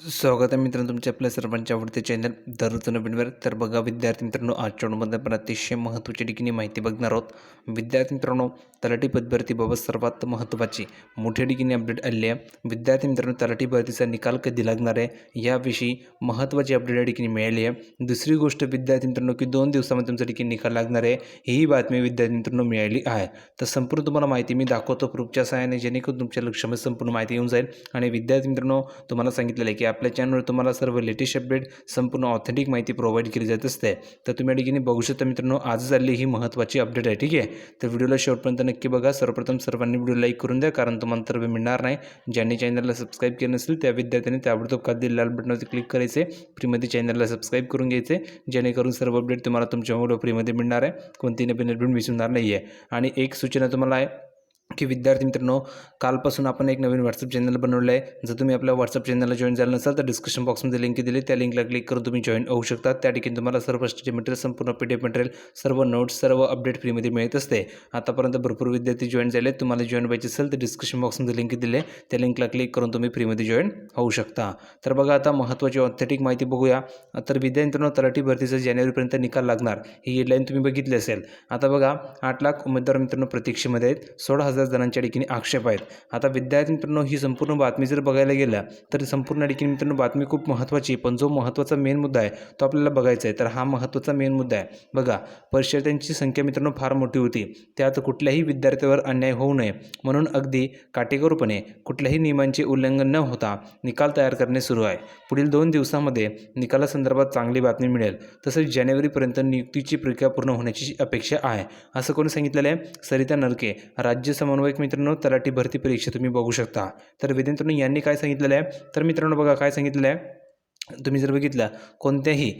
स्वागत आहे मित्रांनो तुमच्या आपल्या सर्वांच्या आवडते चॅनल दररोज नवीनवर तर बघा विद्यार्थी मित्रांनो आजच्या आपण अतिशय महत्त्वाची ठिकाणी माहिती बघणार आहोत. विद्यार्थी मित्रांनो तलाठी पदभरतीबाबत सर्वात महत्त्वाची. मोठ्या ठिकाणी अपडेट आली आहे. विद्यार्थी मित्रांनो तलाठी भरतीचा निकाल कधी लागणार आहे? याविषयी महत्त्वाची अपडेट या ठिकाणी मिळाली आहे. दुसरी गोष्ट विद्यार्थी मित्रांनो की दोन दिवसामध्ये तुमच्या ठिकाणी निकाल लागणार आहे ही बातमी विद्यार्थी मित्रांनो मिळाली आहे. तर संपूर्ण तुम्हाला माहिती मी दाखवतो प्रूफच्या सहाय्याने जेणेकरून तुमच्या लक्षामध्ये संपूर्ण माहिती येऊन जाईल. आणि विद्यार्थी मित्रांनो तुम्हाला सांगितलेलं आहे की आपल्या चॅनलवर तुम्हाला सर्व लेटेस्ट अपडेट संपूर्ण ऑथेंटिक माहिती प्रोव्हाइड केली जात असते. तर तुम्ही या ठिकाणी बघू शकता मित्रांनो आज आलेली ही महत्त्वाची अपडेट आहे ठीक आहे? तर व्हिडिओला शेवटपर्यंत नक्की बघा. सर्वप्रथम सर्वांनी व्हिडिओ लाईक करून द्या कारण तुम्हाला तर मिळणार नाही. ज्यांनी चॅनलला सबस्क्राईब केलं नसेल त्या विद्यार्थ्यांनी ताबडतोब खाली लाल बटनावरती क्लिक करायचे फ्रीमध्ये चॅनलला सबस्क्राईब करून घ्यायचे जेणेकरून सर्व अपडेट तुम्हाला तुमच्या मोबाईल फ्रीमध्ये मिळणार आहे. कोणती नवीन अपडेट मिसणार नाही आहे आणि एक सूचना तुम्हाला आहे. की विद्यार्थी मित्रांनो कालपासून आपण एक नवीन व्हॉट्सअप चॅनल बनवलं आहे. जर तुम्ही आपल्या व्हॉट्सअप चॅनलला जॉईन झालं नसाल तर डिस्क्रिप्शन बॉक्समध्ये लिंक दिली त्या लिंकला क्लिक करून तुम्ही जॉईन होऊ शकता. त्या ठिकाणी तुम्हाला सर्व स्टडी मटेरियल संपूर्ण पी डी एफ मटेरियल सर्व नोट्स सर्व अपडेट फ्रीमध्ये मिळत असते. आतापर्यंत भरपूर विद्यार्थी जॉईन झाले. तुम्हाला जॉईन व्हायचे असेल तर डिस्क्रिप्शन बॉक्समध्ये लिंक दिले त्या लिंकला क्लिक करून तुम्ही फ्रीमध्ये जॉईन होऊ शकता. तर बघा आता महत्त्वाची ऑथेटिक माहिती बघूया. तर विद्यार्थी मित्रांनो तलाठी भरतीचा जानेवारीपर्यंत निकाल लागणार. ही हेडलाईन तुम्ही बघितली असेल. आता बघा आठ लाख उमेदवार मित्रांनो प्रतीक्षेमध्ये आहेत. सोळा हजार जणांच्या ठिकाणी आक्षेप आहेत. आता विद्यार्थी मित्रांनो ही संपूर्ण बातमी जर बघायला गेल्या तर संपूर्ण ठिकाणी मित्रांनो बातमी खूप महत्त्वाची पण जो महत्त्वाचा मेन मुद्दा आहे तो आपल्याला बघायचा आहे. तर हा महत्त्वाचा मेन मुद्दा आहे. बघा परिषदांची संख्या मित्रांनो फार मोठी होती. त्यात कुठल्याही विद्यार्थ्यावर अन्याय होऊ नये. म्हणून अगदी काटेकोरपणे कुठल्याही नियमांचे उल्लंघन न होता निकाल तयार करणे सुरू आहे. पुढील दोन दिवसामध्ये निकालासंदर्भात चांगली बातमी मिळेल. तसेच जानेवारीपर्यंत नियुक्तीची प्रक्रिया पूर्ण होण्याची अपेक्षा आहे. असं कोणी सांगितलेलं आहे? सरिता नरके राज्य समन्वयक मित्रांनो तलाठी भरती परीक्षा तुम्ही बघू शकता. तर विद्यार्थ्यांनो यांनी काय सांगितलेलं आहे? तर मित्रांनो बघा काय सांगितलेलं आहे? तुम्ही जर बघितलं कोणत्याही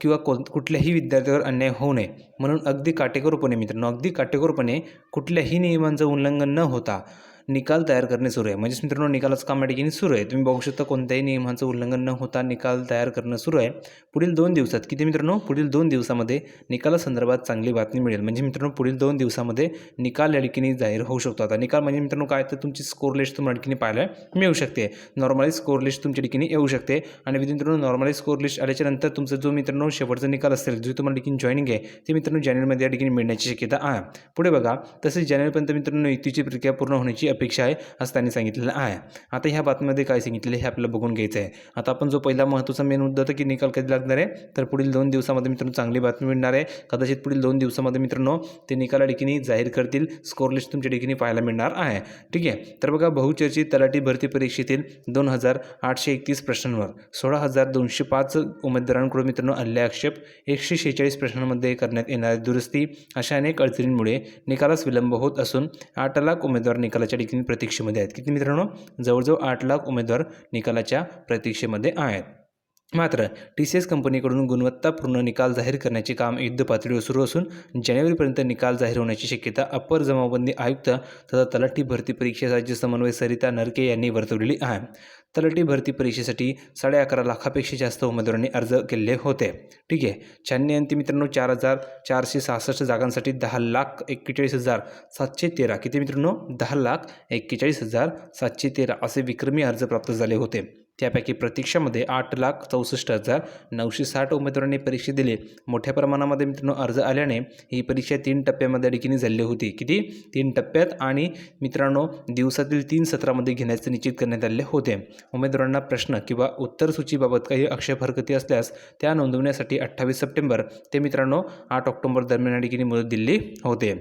किंवा कोण कुठल्याही विद्यार्थ्यावर अन्याय होऊ नये. म्हणून अगदी काटेकोरपणे मित्रांनो अगदी काटेकोरपणे कुठल्याही नियमांचं उल्लंघन न होता निकाल तयार करणे सुरू आहे. म्हणजेच मित्रांनो निकालाचं काम या ठिकाणी सुरू आहे. तुम्ही बघू शकता कोणत्याही नियमांचं उल्लंघन न होता निकाल तयार करणं सुरू आहे. पुढील दोन दिवसात किती मित्रांनो? पुढील दोन दिवसामध्ये निकालासंदर्भात चांगली बातमी मिळेल. म्हणजे मित्रांनो पुढील दोन दिवसामध्ये निकाल या ठिकाणी जाहीर होऊ शकतो. आता निकाल म्हणजे मित्रांनो काय? तर तुमची स्कोर लिस्ट तुम्हाला ठिकाणी पाहायला मिळू शकते. नॉर्मली स्कोर लिस्ट तुमच्या ठिकाणी येऊ शकते. आणि मित्रांनो नॉर्मली स्कोर लिस्ट आल्याच्यानंतर तुमचा जो मित्रांनो शेवटचा निकाल असेल जो तुम्हाला ठिकाणी जॉईनिंग आहे ते मित्रांनो जानेवारीमध्ये या ठिकाणी मिळण्याची शक्यता आहे. पुढे बघा तसेच जानेवारीपर्यंत मित्रांनो युतीची प्रक्रिया पूर्ण होण्याची अपेक्षा आहे असं त्यांनी सांगितलेलं आहे. आता ह्या बातमीमध्ये काय सांगितलेलं हे आपल्याला बघून घ्यायचं आहे. आता आपण जो पहिला महत्त्वाचा मेन मुद्दा होता की निकाल कधी लागणार आहे तर पुढील दोन दिवसामध्ये मित्रांनो चांगली बातमी मिळणार आहे. कदाचित पुढील दोन दिवसामध्ये मित्रांनो ते निकाला ठिकाणी जाहीर करतील स्कोर लिस्ट तुमच्या ठिकाणी पाहायला मिळणार आहे. ठीक आहे? तर बघा बहुचर्चित तलाठी भरती परीक्षेतील दोन हजार आठशे एकतीस प्रश्नांवर सोळा हजार दोनशे पाच उमेदवारांकडून मित्रांनो आलेले आक्षेप एकशे शेहेचाळीस प्रश्नांमध्ये करण्यात येणारी दुरुस्ती अशा अनेक अडचणींमुळे निकालास विलंब होत असून आठ लाख उमेदवार निकालाच्या ठिकाणी प्रतीक्षेमध्ये आहेत. किती मित्रांनो? जवळजवळ आठ लाख उमेदवार निकालाच्या प्रतीक्षेमध्ये आहेत. मात्र टी सी एस कंपनीकडून गुणवत्तापूर्ण निकाल जाहीर करण्याचे काम युद्ध पातळीवर सुरू असून जानेवारीपर्यंत निकाल जाहीर होण्याची शक्यता अप्पर जमावबंदी आयुक्त तथा तलाठी भरती परीक्षा राज्य समन्वय सरिता नरके यांनी वर्तवलेली आहे. तलाठी भरती परीक्षेसाठी साडे अकरा लाखापेक्षा जास्त उमेदवारांनी अर्ज केले होते. ठीक आहे. शहाण्णव अंती मित्रांनो चार हजार चारशे सहासष्ट जागांसाठी दहा लाख एक्केचाळीस हजार सातशे तेरा. किती मित्रांनो? दहा लाख एक्केचाळीस हजार सातशे तेरा असे विक्रमी अर्ज प्राप्त झाले होते. त्यापैकी प्रतीक्षामध्ये आठ लाख चौसष्ट हजार नऊशे साठ उमेदवारांनी परीक्षा दिली. मोठ्या प्रमाणामध्ये मित्रांनो अर्ज आल्याने ही परीक्षा तीन टप्प्यामध्ये ठिकाणी झाली होती. किती? तीन टप्प्यात आणि मित्रांनो दिवसातील तीन सत्रामध्ये घेण्याचे निश्चित करण्यात आले होते. उमेदवारांना प्रश्न किंवा उत्तरसूचीबाबत काही अक्षय हरकती असल्यास त्या नोंदवण्यासाठी अठ्ठावीस सप्टेंबर ते मित्रांनो आठ ऑक्टोबर दरम्यान या ठिकाणी मुदत दिली होते.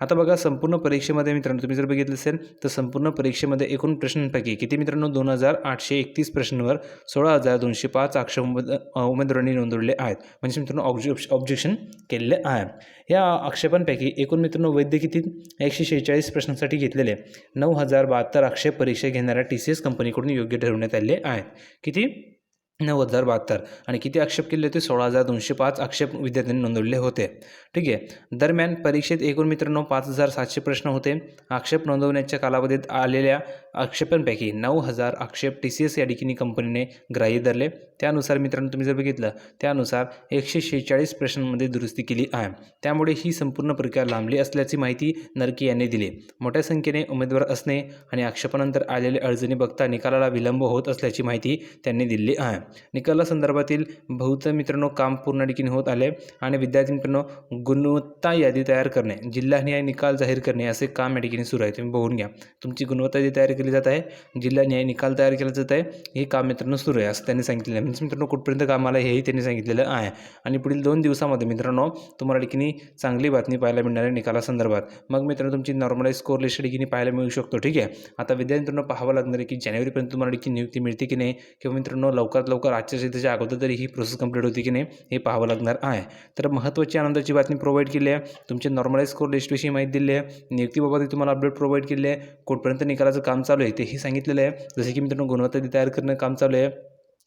आता बघा संपूर्ण परीक्षेमध्ये मित्रांनो तुम्ही जर बघितलं असेल तर संपूर्ण परीक्षेमध्ये एकूण प्रश्नांपैकी किती मित्रांनो दोन हजार आठशे एकतीस प्रश्नांवर सोळा हजार दोनशे पाच आक्षेप उमेद उमेदवारांनी नोंदवलेले आहेत. म्हणजे मित्रांनो ऑब्जे ऑब्जेक्शन केलेले आहे. या आक्षेपांपैकी एकूण मित्रांनो वैद्य किती? एकशे शेहेचाळीस प्रश्नांसाठी घेतलेले नऊ हजार बहात्तर आक्षेप परीक्षा घेणाऱ्या टी सी एस कंपनीकडून योग्य ठरवण्यात आले आहेत. किती? नऊ हजार बहात्तर. आणि किती आक्षेप केले होते? सोळा हजार दोनशे पाच आक्षेप विद्यार्थ्यांनी नोंदवले होते. ठीक आहे. दरम्यान परीक्षेत एकूण मित्रांनो पाच हजार सातशे प्रश्न होते. आक्षेप नोंदवण्याच्या कालावधीत आलेल्या आक्षेपांपैकी नऊ हजार आक्षेप टी सी एस या ठिकाणी कंपनीने ग्राह्य धरले. त्यानुसार मित्रांनो तुम्ही जर बघितलं त्यानुसार एकशे शेहेचाळीस प्रश्नांमध्ये दुरुस्ती केली आहे. त्यामुळे ही संपूर्ण प्रक्रिया लांबली असल्याची माहिती नरके यांनी दिली. मोठ्या संख्येने उमेदवार असणे आणि आक्षेपानंतर आलेले अडचणी बघता निकालाला विलंब होत असल्याची माहिती त्यांनी दिली आहे. निकालासंदर्भातील बहुत मित्रांनो काम पूर्ण ठिकाणी होत आले आणि विद्यार्थी मित्रांनो गुणवत्ता यादी तयार करणे जिल्हानिहाय निकाल जाहीर करणे असे काम या ठिकाणी सुरू आहे. तुम्ही बघून घ्या. तुमची गुणवत्ता यादी तयार केली केली जात आहे. जिल्हानिहाय निकाल तयार केला जात आहे. हे काम मित्रांनो सुरू आहे असं त्यांनी सांगितलेलं आहे. म्हणजे मित्रांनो कुठपर्यंत काम आलं हेही त्यांनी सांगितलेलं आहे. आणि पुढील दोन दिवसामध्ये मित्रांनो तुम्हाला ठिकाणी चांगली बातमी पाहायला मिळणार आहे निकालासंदर्भात. मग मित्रांनो तुमची नॉर्मलाईज स्कोर लिस्ट ठिकाणी पाहायला मिळू शकतो ठीक आहे? आता विद्यार्थ्यांना पाहावं लागणार आहे की जानेवारीपर्यंत तुम्हाला ठिकाणी नियुक्ती मिळते की नाही? किंवा मित्रांनो लवकरात लवकर आजच्या अगोदर तरी ही प्रोसेस कंप्लीट होती की नाही हे पाहावं लागणार आहे. तर महत्त्वाची आनंदाची बातमी प्रोव्हाइड केली आहे. तुमचे नॉर्मलाईज स्कोर लिस्टविषयी माहिती दिली आहे. नियुक्तीबाबतही तुम्हाला अपडेट प्रोव्हाइड केली आहे. कुठपर्यंत निकालाचं काम चालू आहे. तेही सांगितलेलं आहे. जसे की मित्रांनो गुणवत्ता तयार करणं काम चालू आहे.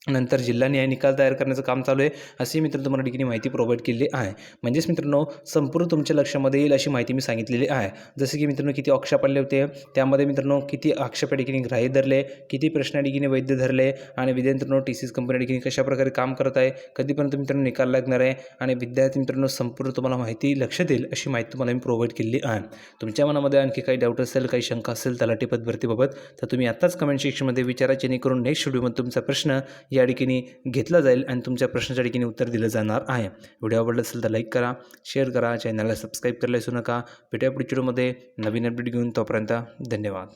नंतर जिल्हा न्याय निकाल तयार करण्याचं काम चालू आहे अशी मित्र तुम्हाला ठिकाणी माहिती प्रोव्हाइड केलेली आहे. म्हणजेच मित्रांनो संपूर्ण तुमच्या लक्षामध्ये येईल अशी माहिती मी सांगितलेली आहे. जसं की मित्रांनो किती आक्षेप आले होते त्यामध्ये मित्रांनो किती आक्षेप ठिकाणी ग्राह्य धरले किती प्रश्न ठिकाणी वैध धरले आणि विद्यार्थ्यांनो टी सी कंपनी ठिकाणी कशाप्रकारे काम करत आहे कधीपर्यंत मित्रांनो निकाल लागणार आहे आणि विद्यार्थी मित्रांनो संपूर्ण तुम्हाला माहिती लक्षात येईल अशी माहिती तुम्हाला मी प्रोव्हाइड केलेली आहे. तुमच्या मनामध्ये आणखी काही डाऊट असेल काही शंका असेल तलाठी पदभरतीबाबत तर तुम्ही आत्ताच कमेंट सेक्शनमध्ये विचारा जेणेकरून नेक्स्ट व्हिडिओमध्ये तुमचा प्रश्न या ठिकाणी घेतला जाईल आणि तुमच्या प्रश्नाच्या ठिकाणी उत्तर दिलं जाणार आहे. व्हिडिओ आवडला असेल तर लाईक करा शेअर करा चॅनलला सबस्क्राईब करायला विसरू नका. भेटूया पुढच्या व्हिडिओमध्ये नवीन अपडेट घेऊन तोपर्यंत धन्यवाद.